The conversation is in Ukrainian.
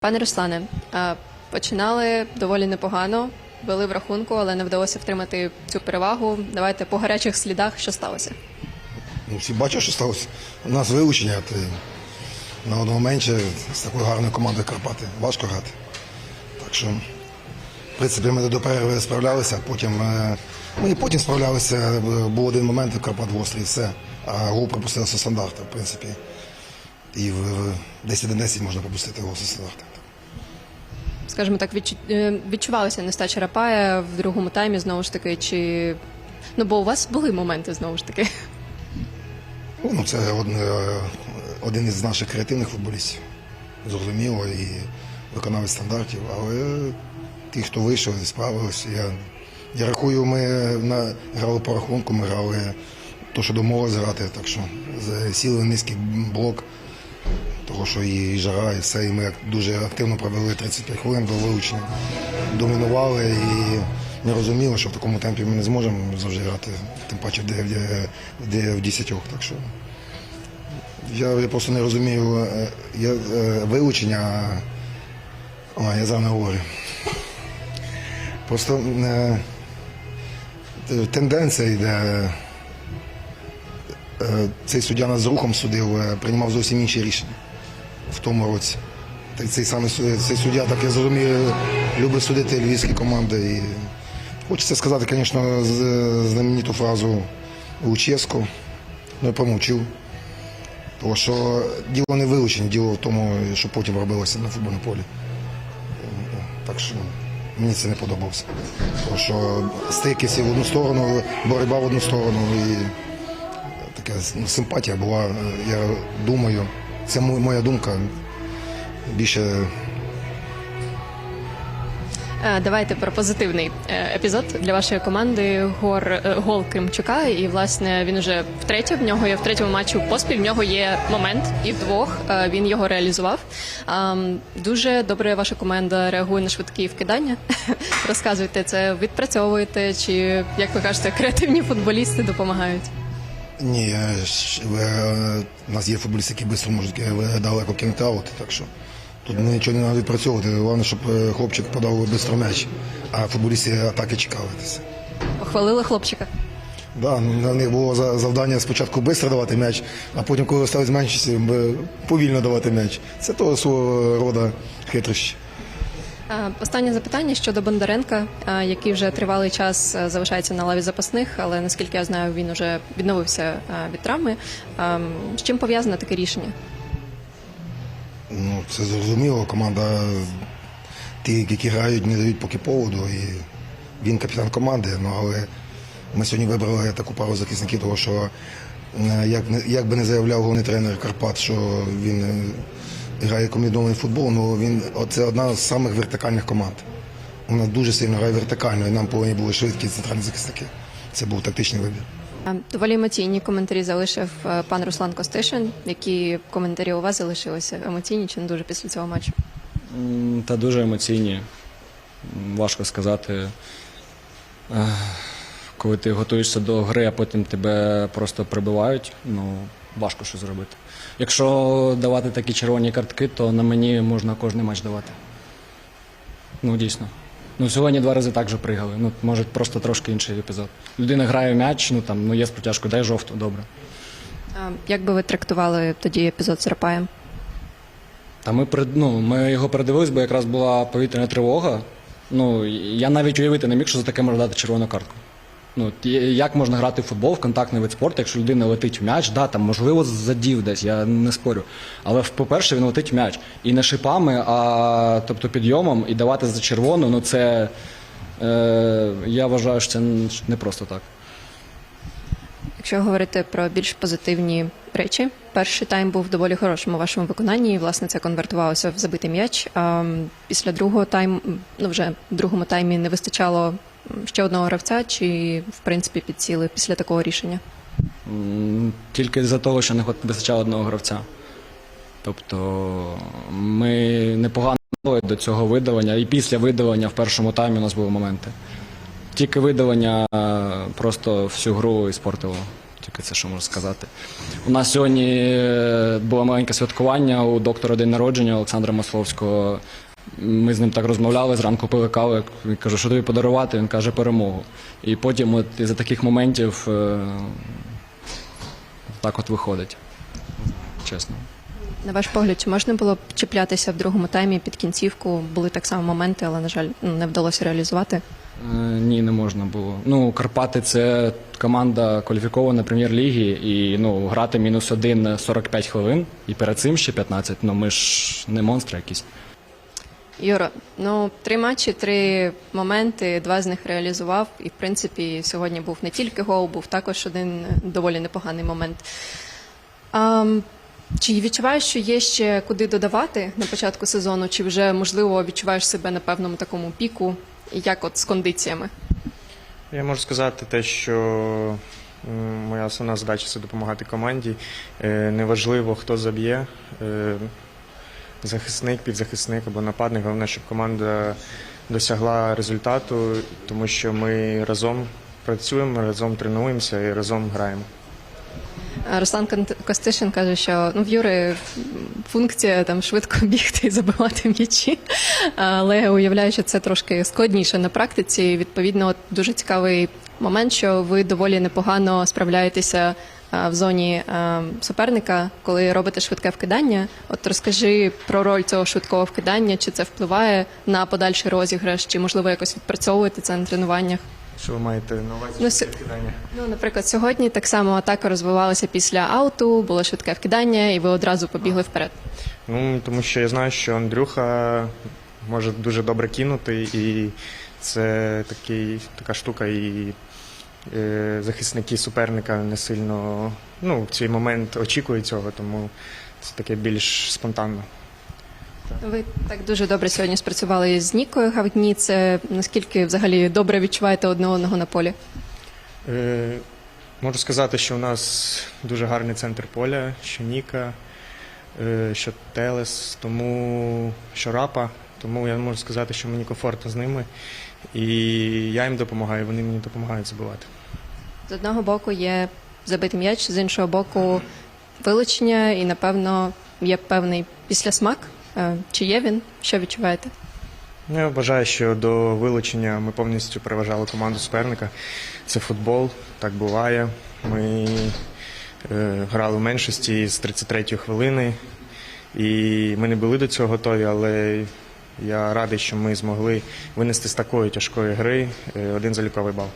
Пане Руслане, починали доволі непогано, вели в рахунку, але не вдалося втримати цю перевагу. Давайте по гарячих слідах, що сталося. Ну, всі бачать, що сталося. У нас вилучення на одного менше з такою гарною командою Карпати. Важко грати. Так що, в принципі, ми до перерви справлялися, потім е, ми і потім справлялися. е, Був один момент, Карпат в острій, все. А гол пропустилося стандарта, в принципі. І в, в 10-11 можна пропустити гол стандарта. Скажімо так, е, відчувалася нестача Рапая в другому таймі знову ж таки, чи ну бо у вас були моменти знову ж таки. Ну, це один, е, один із наших креативних футболістів. Зрозуміло, і виконавець стандартів. Але ті, хто вийшов, справилися. Я, я рахую, ми на, грали по рахунку, ми грали то, що домовились грати. Так що сіли низький блок, того, що і жара, і все. І ми дуже активно провели 35 хвилин до вилучення. Домінували і не розуміли, що в такому темпі ми не зможемо завжди грати, тим паче де, де, де в 10. Так що я, я просто не розумію е, я, е, вилучення. О, я зараз не говорю. Просто е, е, тенденція йде. Е, цей суддя нас з рухом судив, е, приймав зовсім інші рішення в тому році. Цей самий цей суддя, так я зрозумію, любить судити львівські команди. І хочеться сказати, звісно, знамениту фразу Луческу, ну я помовчу. Тому що діло не вилучення, діло в тому, що потім робилося на футбольному полі. Так що мені це не подобався. Тому що стики всі в одну сторону, боротьба в одну сторону. І така ну, симпатія була, я думаю, це моя думка. Більше Давайте про позитивний е, епізод для вашої команди. Гор е, гол Кримчука. І власне він уже втретє. В нього є в третьому матчі поспіль. В нього є момент, і вдвох е, він його реалізував. Дуже добре ваша команда реагує на швидкі вкидання. Розказуйте це, відпрацьовуєте, чи як ви кажете, креативні футболісти допомагають. ні, е, е, у нас є футболісти, які швидко можуть е, далеко кинути так що тут нічого не треба відпрацьовувати. Головне, щоб е, хлопчик подав швидко м'яч, а футболісти атаки чекали. Похвалили хлопчика. Да, ну, на них було завдання спочатку швидко давати м'яч, а потім, коли стали зменшитися, повільно давати м'яч. Це того свого роду хитрощі. Останнє запитання щодо Бондаренка, який вже тривалий час е, залишається на лаві запасних, але наскільки я знаю, він вже відновився е, від травми. З чим пов'язане таке рішення? Ну, це зрозуміло, команда, ті, які грають, не дають поки поводу. І він капітан команди, ну, але ми сьогодні вибрали таку пару захисників, тому що е, як, як би не заявляв головний тренер Карпат, що він е, грає комбінований футбол, ну він це одна з самих вертикальних команд. Вона дуже сильно грає вертикально, і нам повинні були швидкі центральні захисники. Це був тактичний вибір. Е, Доволі емоційні коментарі залишив е, пан Руслан Костишин. Які коментарі у вас залишилися? Емоційні чи не дуже після цього матчу? Та дуже емоційні. Важко сказати. Коли ти готуєшся до гри, а потім тебе просто прибивають, ну важко що зробити. Якщо давати такі червоні картки, то на мені можна кожен матч давати. Ну, дійсно. Ну, сьогодні два рази так же пригали. Ну, може, просто трошки інший епізод. Людина грає в м'яч, ну там ну є з протяжкою, дай жовту, добре. А Як би ви трактували тоді епізод з Рапаєм? Та ми ну, ми його передивились, бо якраз була повітряна тривога. Ну, я навіть уявити не міг, що за таке можна дати червону картку. Ну, як можна грати в футбол, в контактний вид спорту, якщо людина летить в м'яч, да, там, можливо, задів десь, я не спорю. Але, по-перше, він летить в м'яч. І не шипами, а тобто підйомом, і давати за червону, ну це. Е, я вважаю, що це не просто так. Якщо говорити про більш позитивні речі, перший тайм був доволі хорошим у вашому виконанні, і власне це конвертувалося в забитий м'яч. А після другого тайму, ну вже в другому таймі не вистачало ще одного гравця, чи в принципі підсіли після такого рішення? Тільки з-за того, що не вистачало одного гравця. Тобто ми непогано готові до цього видавання, і після видавання в першому таймі у нас були моменти. Тільки видавання просто всю гру іспортило. Тільки це що можу сказати. У нас сьогодні е, було маленьке святкування у доктора день народження Олександра Масловського. Ми з ним так розмовляли, зранку пили каву. Я кажу, що тобі подарувати? Він каже перемогу. І потім, от із-за таких моментів, е, так от виходить. Чесно. На ваш погляд, чи можна було б чіплятися в другому таймі під кінцівку? Були так само моменти, але на жаль, ну, не вдалося реалізувати. Е, Ні, не можна було. Ну, Карпати це команда кваліфікована прем'єр-ліги, і ну, грати мінус один 45 хвилин, і перед цим ще 15. Ну ми ж не монстри якісь. Юро, ну три матчі, три моменти, два з них реалізував. І в принципі, сьогодні був не тільки гол, був також один доволі непоганий момент. А, чи відчуваєш, що є ще куди додавати на початку сезону, чи вже можливо відчуваєш себе на певному такому піку? Як от з кондиціями? Я можу сказати те, що моя основна задача це допомагати команді. Е, Неважливо, хто заб'є, е, захисник, підзахисник або нападник. Головне, щоб команда досягла результату, тому що ми разом працюємо, разом тренуємося і разом граємо. Руслан Костишин каже, що ну в Юри функція там швидко бігти і забивати м'ячі, але уявляю, що це трошки складніше на практиці. Відповідно, дуже цікавий момент, що ви доволі непогано справляєтеся в зоні суперника, коли робите швидке вкидання. От розкажи про роль цього швидкого вкидання, чи це впливає на подальший розіграш, чи можливо якось відпрацьовуєте це на тренуваннях. Що ви маєте на увазі Ну, швидке с- кидання? Ну, наприклад, сьогодні так само атака розвивалася після ауту, було швидке вкидання, і ви одразу побігли вперед. Ну, тому що я знаю, що Андрюха може дуже добре кинути, і це такий, така штука, і е, захисники суперника не сильно ну, в цей момент очікують цього, тому це таке більш спонтанно. Ви так дуже добре сьогодні спрацювали з Нікою Гавдні. Це наскільки взагалі добре відчуваєте одне одного на полі? Е, можу сказати, що у нас дуже гарний центр поля, що Ніка, е, що Телес, тому що Рапа. Тому я можу сказати, що мені комфортно з ними. І я їм допомагаю, вони мені допомагають забивати. З одного боку є забитий м'яч, з іншого боку вилучення, і напевно є певний післясмак. Е, Чи є він? Що відчуваєте? Ну, Я вважаю, що до вилучення ми повністю переважали команду суперника. Це футбол, так буває. Ми е, грали в меншості з 33-ї хвилини, і ми не були до цього готові, але я радий, що ми змогли винести з такої тяжкої гри е, один заліковий бал.